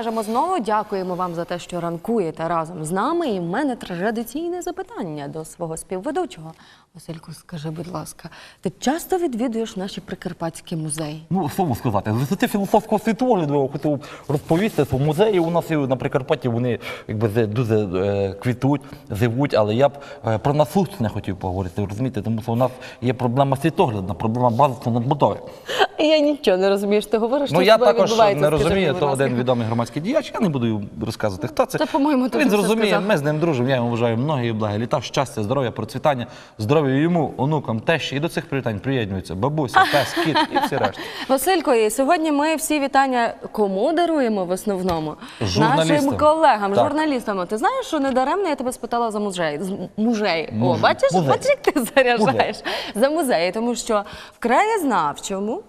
кажемо знову дякуємо вам за те, що ранкуєте разом з нами. І в мене традиційне запитання до свого співведучого. Василько, скажи, будь ласка, ти часто відвідуєш наші прикарпатські музеї? Ну, що сказати, з висоти філософського світогляду я хотів розповісти, що музеї у нас і на Прикарпатті вони якби дуже е, квітуть, живуть, але я б е, про насущне хотів поговорити, розумієте, тому що у нас є проблема світоглядна, проблема базисної надбудови. Я нічого не розумію, що ти говориш. Ну що я також не розумію, то один відомий громадський діяч, я не буду розказувати, хто це. Та, по-моєму, Він зрозуміє, ми з ним дружимо, я йому вважаю многі блага, літа, щастя, здоров'я, процвітання, здоров'я йому, онукам, тещі. І до цих привітань приєднуються бабуся, пес, кіт і всі решта. Василько, і сьогодні ми всі вітання кому даруємо в основному? Нашим колегам, Так. журналістам. Ти знаєш, що недаремно я тебе спитала за музей. З м- О, бачиш, бачиш, як ти заряджаєш за музеї, тому що в краєзнавчому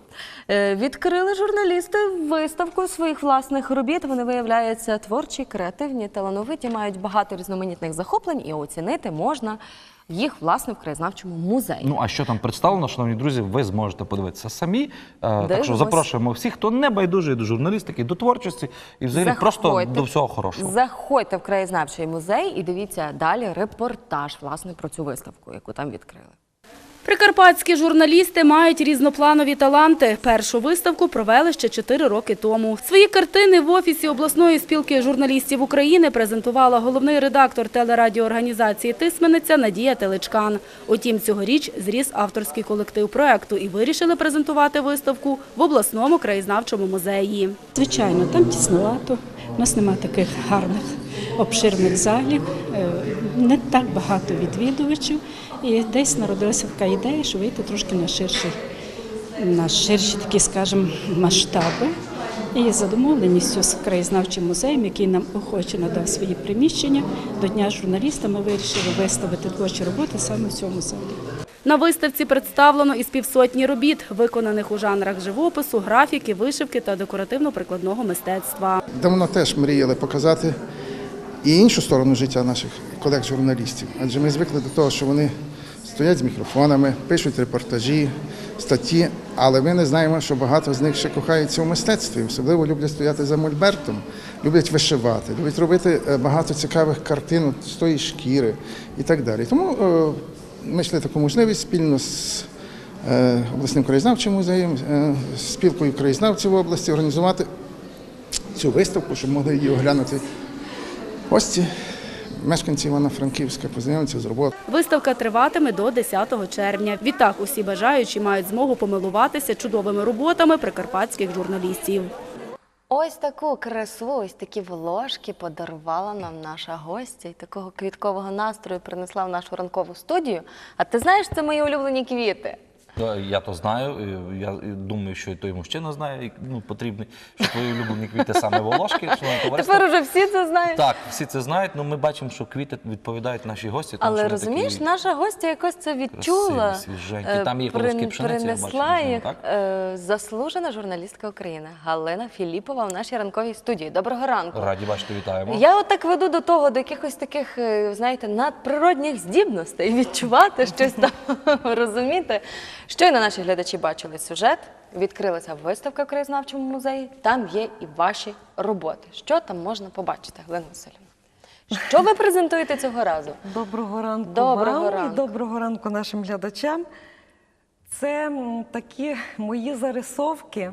відкрили журналісти виставку своїх власних робіт. Вони виявляються творчі, креативні, талановиті, мають багато різноманітних захоплень, і оцінити можна їх власне в краєзнавчому музеї. Ну а що там представлено, шановні друзі, ви зможете подивитися самі. Е, Так що запрошуємо всіх, хто не байдужий до журналістики, до творчості і взагалі просто до всього хорошого. Заходьте в краєзнавчий музей і дивіться далі репортаж власне про цю виставку, яку там відкрили. Прикарпатські журналісти мають різнопланові таланти. Першу виставку провели ще чотири роки тому. Свої картини в офісі обласної спілки журналістів України презентувала головний редактор телерадіоорганізації Тисмениця Надія Теличкан. Утім, цьогоріч зріс авторський колектив проекту і вирішили презентувати виставку в обласному краєзнавчому музеї. Звичайно, там тіснувато. У нас немає таких гарних обширних залів, е, не так багато відвідувачів. І десь народилася така ідея, що вийти трошки на ширший, на ширші такі, скажімо, масштаби. І за домовленістю з краєзнавчим музеєм, який нам охоче надав свої приміщення, до Дня журналіста ми вирішили виставити творчі роботи саме в цьому залі. На виставці представлено із півсотні робіт, виконаних у жанрах живопису, графіки, вишивки та декоративно-прикладного мистецтва. Давно теж мріяли показати і іншу сторону життя наших колег-журналістів. Адже ми звикли до того, що вони стоять з мікрофонами, пишуть репортажі, статті, але ми не знаємо, що багато з них ще кохаються у мистецтві. Особливо люблять стояти за мольбертом, люблять вишивати, люблять робити е, багато цікавих картин з тої шкіри і так далі. Тому е, ми йшли таку можливість спільно з е, обласним краєзнавчим музеєм, спілкою краєзнавців області організувати цю виставку, щоб могли її оглянути гості, мешканці Івано-Франківська, познайомитися з роботою. Виставка триватиме до 10 червня. Відтак усі бажаючі мають змогу помилуватися чудовими роботами прикарпатських журналістів. Ось таку красу, ось такі волошки подарувала нам наша гостя і такого квіткового настрою принесла в нашу ранкову студію. А ти знаєш, це мої улюблені квіти. Я то знаю. Я думаю, що і той мужчина знає, і, ну, потрібний, що твої улюблені квіти саме волошки. Тепер уже всі це знають. Так, всі це знають, але ми бачимо, що квіти відповідають нашій гості. тому Але що розумієш, такі... наша гостя якось це відчула. Красиві, свіженькі. е, Там є прин- колоски пшениці, я бачу, принесла їх е, заслужена журналістка України Галина Філіпова в нашій ранковій студії. Доброго ранку. Раді бачити, вітаємо. Я от так веду до того, до якихось таких, е, знаєте, надприродних здібностей відчувати щось там, розуміти. Щойно наші глядачі бачили сюжет, відкрилася виставка в краєзнавчому музеї, там є і ваші роботи. Що там можна побачити, Галина Васильівна? Що ви презентуєте цього разу? Доброго ранку Доброго вам ранку. і доброго ранку нашим глядачам. Це такі мої зарисовки,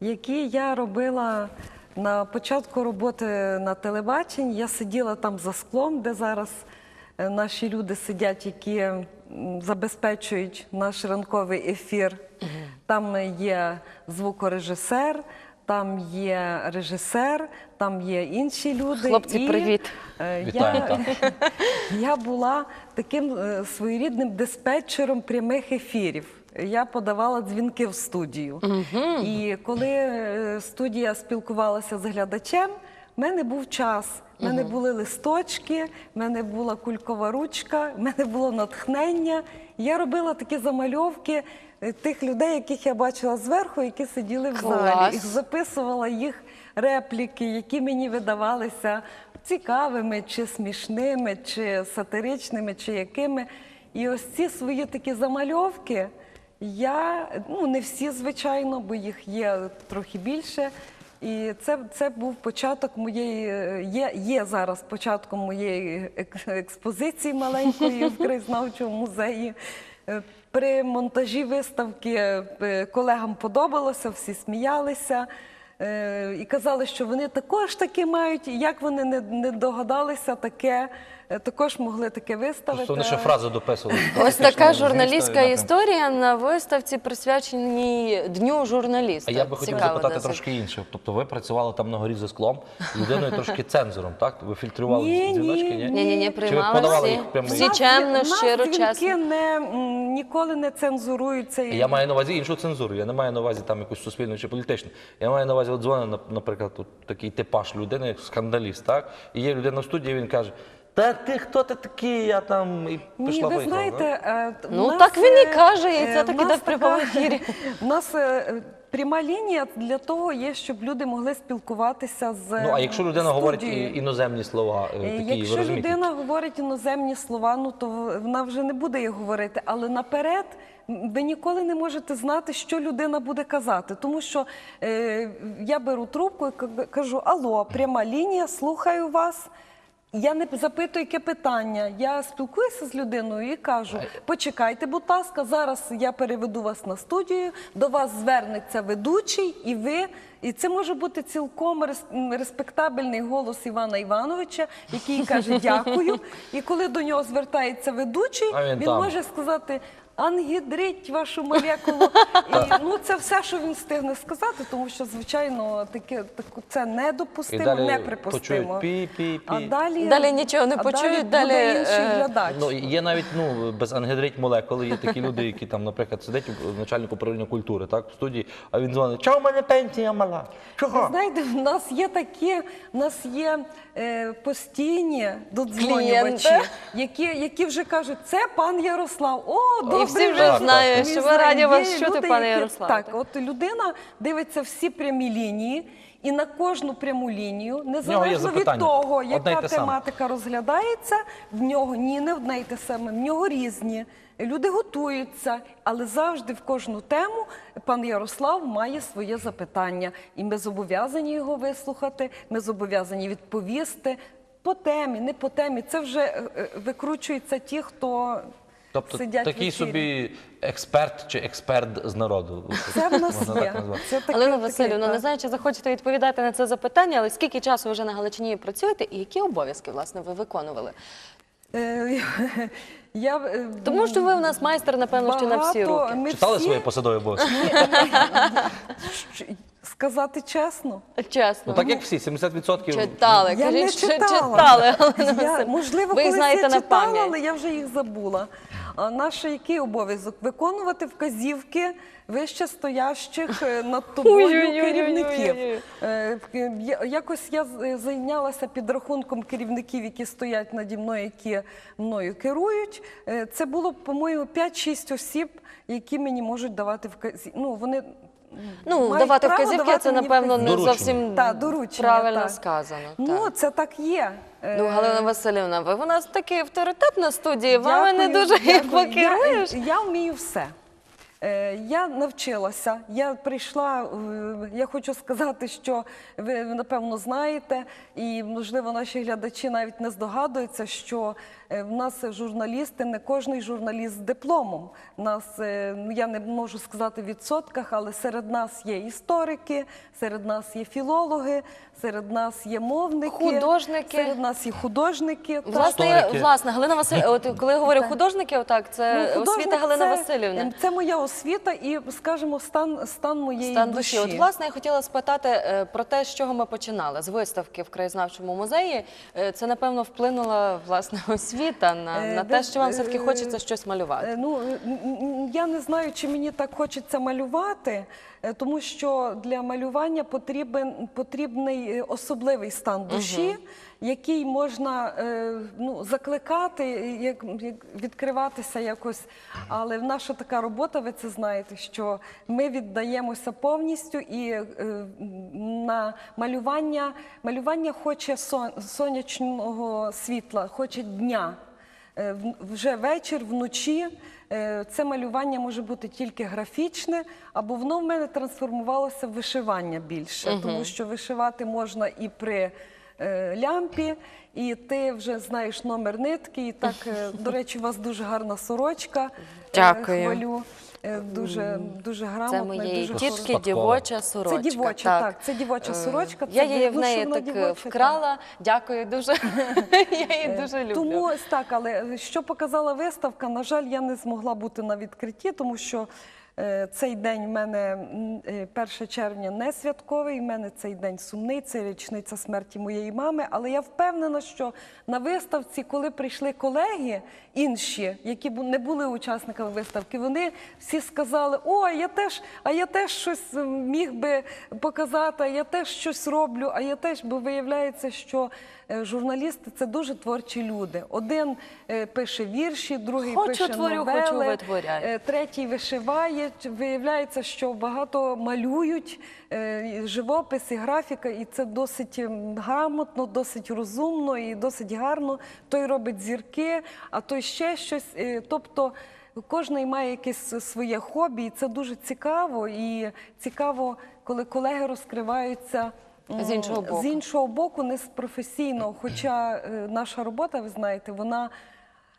які я робила на початку роботи на телебаченні. Я сиділа там за склом, де зараз наші люди сидять, які забезпечують наш ранковий ефір. Там є звукорежисер, там є режисер, там є інші люди. Хлопці, привіт. е, Я, я була таким е, своєрідним диспетчером прямих ефірів. Я подавала дзвінки в студію. І коли е, студія спілкувалася з глядачем, в мене був час. В мене були листочки, в мене була кулькова ручка, в мене було натхнення. Я робила такі замальовки е, тих людей, яких я бачила зверху, які сиділи в залі. І записувала їх репліки, які мені видавалися цікавими, чи смішними, чи сатиричними, чи якими. І ось ці свої такі замальовки я, ну не всі, звичайно, бо їх є трохи більше. І це, це був початок моєї, е, є, є зараз початком моєї експозиції маленької в краєзнавчому музеї. Е, При монтажі виставки е, колегам подобалося, всі сміялися. І казали, що вони також таке мають, і як вони не, не догадалися таке, також могли таке виставити. Вони ще фразу дописували. Ось така журналістська історія на виставці, присвяченій Дню журналіста. А я би хотів Цікаво запитати досить. трошки інше. Тобто ви працювали там на горі за склом, людиною трошки цензором, так? Ви фільтрували Ні, дзвіночки, ні, ні? Ні, ні, ні, Чи ви приймали подавали всі. їх прямо? Всі чемно, щиро, чесно. Не, м, ніколи не цензуруються. Я маю на увазі іншу цензуру. Я не маю на увазі там якусь суспільну чи політичну. Я маю на увазі, от дзвонить, нап- наприклад, тут такий типаж людини, скандаліст, так? І є людина в студії, він каже: Та ти хто ти такий? Я там і Ні, пішла ви поїхала, знаєте, е, в Ну, нас, так він і е, каже, і е, це в так нас в прямому така- ефірі. У нас е, пряма лінія для того є, щоб люди могли спілкуватися з Ну, а якщо людина говорить студією. і- іноземні слова, е, Е, такі, ви Якщо розумієте? людина говорить іноземні слова, ну то в- вона вже не буде їх говорити. Але наперед м, ви ніколи не можете знати, що людина буде казати. Тому що е, я беру трубку і к- кажу: Алло, пряма лінія, слухаю вас. Я не запитую, яке питання. Я спілкуюся з людиною і кажу: почекайте, будь ласка, зараз я переведу вас на студію, до вас звернеться ведучий, і ви. І це може бути цілком респектабельний голос Івана Івановича, який каже дякую. І коли до нього звертається ведучий, А він він там. може сказати. Ангідрить вашу молекулу. І, ну, це все, що він встигне сказати, тому що, звичайно, таке, так, це І недопустимо, далі неприпустимо. почують пі-пі-пі. А далі, Далі нічого не а почують, далі, далі, буде інший е, глядач. Ну, є навіть ну, без ангідрить молекули, є такі люди, які там, наприклад, сидять у- начальник управління культури, так, в студії, а він дзвонить, чого в мене пенсія мала? Ви Чого? знаєте, в нас є такі, в нас є е, постійні додзвонювачі, Клієнти. які, які вже кажуть, це пан Ярослав. О, добрий всі вже вечір». знають, що ви раді вас чути, пане Ярославе. Так, от людина дивиться всі прямі лінії. І на кожну пряму лінію, незалежно від запитання. того, Одне й яка те саме. тематика розглядається, в нього ні, не одне й те саме, в нього різні. Люди готуються, але завжди в кожну тему пан Ярослав має своє запитання, і ми зобов'язані його вислухати. Ми зобов'язані відповісти по темі, не по темі. Це вже е, е, викручуються ті, хто Тобто сидять в такий ефірі. собі експерт чи експерт з народу. Це в нас Можна є. так назвати. Це таке- Галина таке, Васильівна, так. не знаю, чи захочете відповідати на це запитання, але скільки часу ви вже на Галичині працюєте і які обов'язки власне ви виконували? Е, Я, е, Тому що ви в нас майстер, напевно, ще на всі багато- руки. ми Читали всі- свої посадові обов'язки? Сказати чесно, Чесно. Ну так як всі, 70% Читали, Я кажіть, не що читала. читали. Я, Васильівна. можливо, ви їх колись знаєте я на читала, пам'ять. але я вже їх забула. А наш який обов'язок? Виконувати вказівки вище стоящих е, над тобою керівників. Е, Якось я зайнялася підрахунком керівників, які стоять наді мною, які мною керують. Е, Це було, по-моєму, 5-6 осіб, які мені можуть давати вказівки. Ну, вони Ну, мають давати право вказівки давати це, мені напевно, не Доручення. зовсім Та, доручення, правильно так. сказано. Ну, це так є. Е, Ну, Галина Васильівна, ви у нас такий авторитет на студії, вами не Дякую, дуже дякую. покеруєш. Я, я вмію все. Е, Я навчилася, я прийшла. е, Я хочу сказати, що ви напевно знаєте, і можливо наші глядачі навіть не здогадуються, що е, в нас журналісти, не кожний журналіст з дипломом. Нас е, ну, я не можу сказати в відсотках, але серед нас є історики, серед нас є філологи, серед нас є мовники, Художники. серед нас є художники. Власне, я- власне, Галина Васильівна, от коли я говорю художники, отак, це Ну, освіта художник Галини це- моя освіта і, скажімо, стан, стан моєї Стан душі. душі. От, власне, я хотіла спитати е, про те, з чого ми починали. З виставки в краєзнавчому музеї. Е, Це, напевно, вплинула власне освіта на, Е, на те, що вам все-таки е, хочеться щось малювати. Е, Ну, я не знаю, чи мені так хочеться малювати, тому що для малювання потрібен потрібний особливий стан душі, який можна е, ну, закликати, як, відкриватися якось. Але в наша така робота, ви це знаєте, що ми віддаємося повністю і е, на малювання, малювання хоче сонячного світла, хоче дня. е, вже вечір, вночі. Це малювання може бути тільки графічне, або воно в мене трансформувалося в вишивання більше, тому що вишивати можна і при лямпі, і ти вже знаєш номер нитки. І так, е, до речі, у вас дуже гарна сорочка. Е, Дякую. Хвалю. Е, Дуже, дуже грамотна. Це моєї дуже тітки дівоча сорочка. Це дівоча, так, це дівоча Е, сорочка, Я її в неї так е, дівоча, вкрала. Дякую дуже. Я її дуже люблю. Тому ось так, але що показала виставка, на жаль, я не змогла бути на відкритті, тому що е, цей день в мене м, е, 1 червня не святковий, в мене цей день сумний, це річниця смерті моєї мами. Але я впевнена, що на виставці, коли прийшли колеги інші, які не були учасниками виставки, вони всі сказали: О, я теж, а я теж щось е, міг би показати, а я теж щось роблю, а я теж, бо виявляється, що е, журналісти це дуже творчі люди. Один е, пише вірші, другий Хочу пише творю, новели, хочу витворяю. е, третій вишиває. Виявляється, що багато малюють е, живопис і графіка, і це досить ем, грамотно, досить розумно і досить гарно. Той робить зірки, а той ще щось. Е, Тобто. Кожний має якесь своє хобі, і це дуже цікаво. І цікаво, коли колеги розкриваються З іншого боку. з іншого боку, не з професійного. Хоча е, наша робота, ви знаєте, вона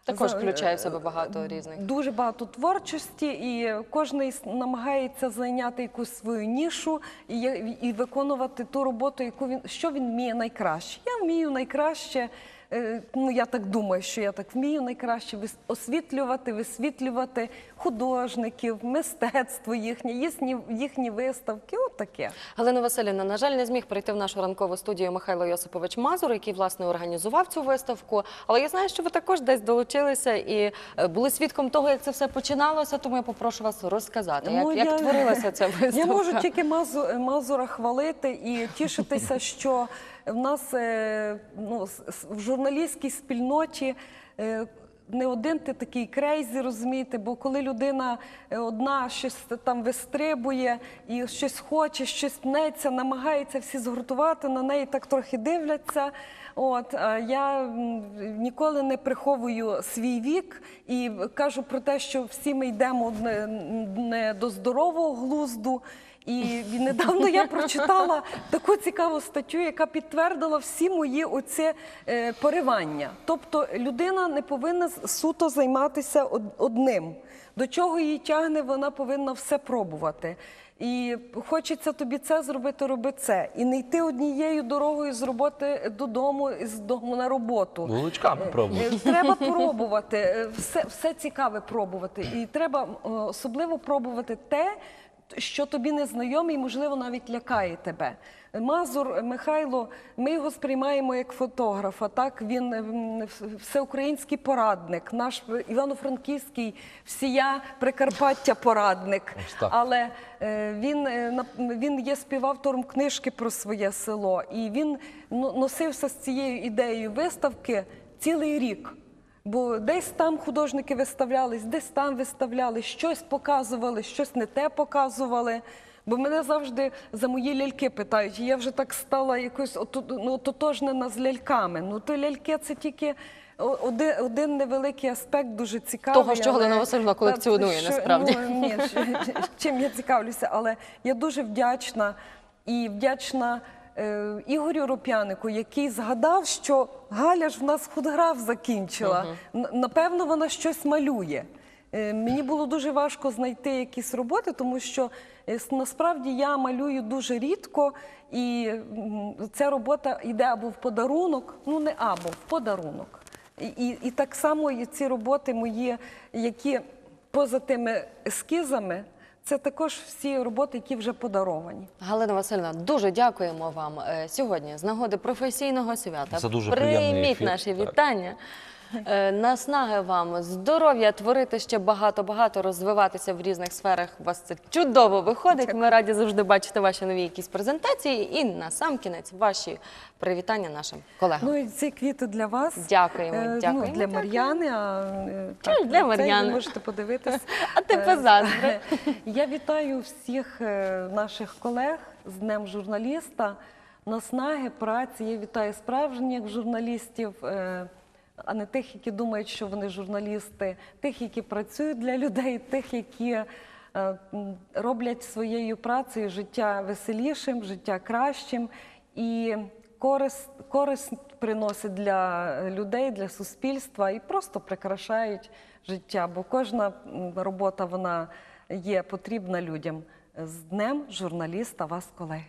Також за- включає в себе багато різних. Дуже багато творчості, і кожен намагається зайняти якусь свою нішу і, я- і виконувати ту роботу, яку він що він вміє найкраще. Я вмію найкраще. Е, Ну, я так думаю, що я так вмію найкраще освітлювати, висвітлювати художників, мистецтво їхнє, їхні, їхні виставки. От таке. Галина Васильівна, на жаль, не зміг прийти в нашу ранкову студію Михайло Йосипович Мазур, який власне організував цю виставку. Але я знаю, що ви також десь долучилися і е, були свідком того, як це все починалося. Тому я попрошу вас розказати, як, Ну, як я- творилася ця виставка. Я можу тільки Мазу- Мазура хвалити і тішитися, що в нас е, ну, в журналістській спільноті. е, Не один ти такий крейзі, розумієте, бо коли людина е, одна щось там вистрибує і щось хоче, щось пнеться, намагається всі згуртувати, на неї так трохи дивляться. От я ніколи не приховую свій вік і кажу про те, що всі ми йдемо не до здорового глузду. І недавно я прочитала таку цікаву статтю, яка підтвердила всі мої оці е, поривання. Тобто людина не повинна суто займатися одним. До чого її тягне, вона повинна все пробувати. І хочеться тобі це зробити, роби це. І не йти однією дорогою з роботи додому, з дому на роботу. Вуличками пробувати. Е, Треба пробувати, е, все, все цікаве пробувати. І треба е, особливо пробувати те, що тобі не знайоме і, можливо, навіть лякає тебе. Мазур Михайло, ми його сприймаємо як фотографа. Так він ем, всеукраїнський порадник, наш івано-франківський всія Прикарпаття порадник. Але е, він, е, він є співавтором книжки про своє село, і він ну, носився з цією ідеєю виставки цілий рік. Бо десь там художники виставлялись, десь там виставляли, щось показували, щось не те показували. Бо мене завжди за мої ляльки питають, і я вже так стала якось ну, ототожнена з ляльками. Ну то ляльки це тільки один, один невеликий аспект, дуже цікавий. Того, що Галина Васильівна колекціонує, що- насправді. Ну, ні, чим я цікавлюся, але я дуже вдячна і вдячна Ігорю Ропянику, який згадав, що Галя ж в нас худграф закінчила. Напевно, вона щось малює. Е, Мені було дуже важко знайти якісь роботи, тому що е, насправді я малюю дуже рідко, і ця робота йде або в подарунок, ну не або в подарунок. І, і, і так само і ці роботи мої, які поза тими ескізами, це також всі роботи, які вже подаровані. Галина Васильівна, дуже дякуємо вам е, сьогодні з нагоди професійного свята. За дуже приємний Прийміть ефір. наші Так. Е, Наснаги вам, здоров'я, творити ще багато-багато, розвиватися в різних сферах. У вас це чудово виходить. Ми раді завжди бачити ваші нові якісь презентації. І на сам кінець ваші привітання нашим колегам. Ну і ці квіти для вас. Дякуємо, Е, дякуємо, Ну, для Мар'яни. А, е, Чому для це Мар'яни? Можете подивитись. А ти Е, позаздри. Я вітаю всіх е, наших колег з Днем журналіста, наснаги, праці. Я вітаю справжніх журналістів. е, а не тих, які думають, що вони журналісти, тих, які працюють для людей, тих, які е, роблять своєю працею життя веселішим, життя кращим і користь, користь приносять для людей, для суспільства і просто прикрашають життя. Бо кожна робота вона є потрібна людям. З днем журналіста вас, колеги.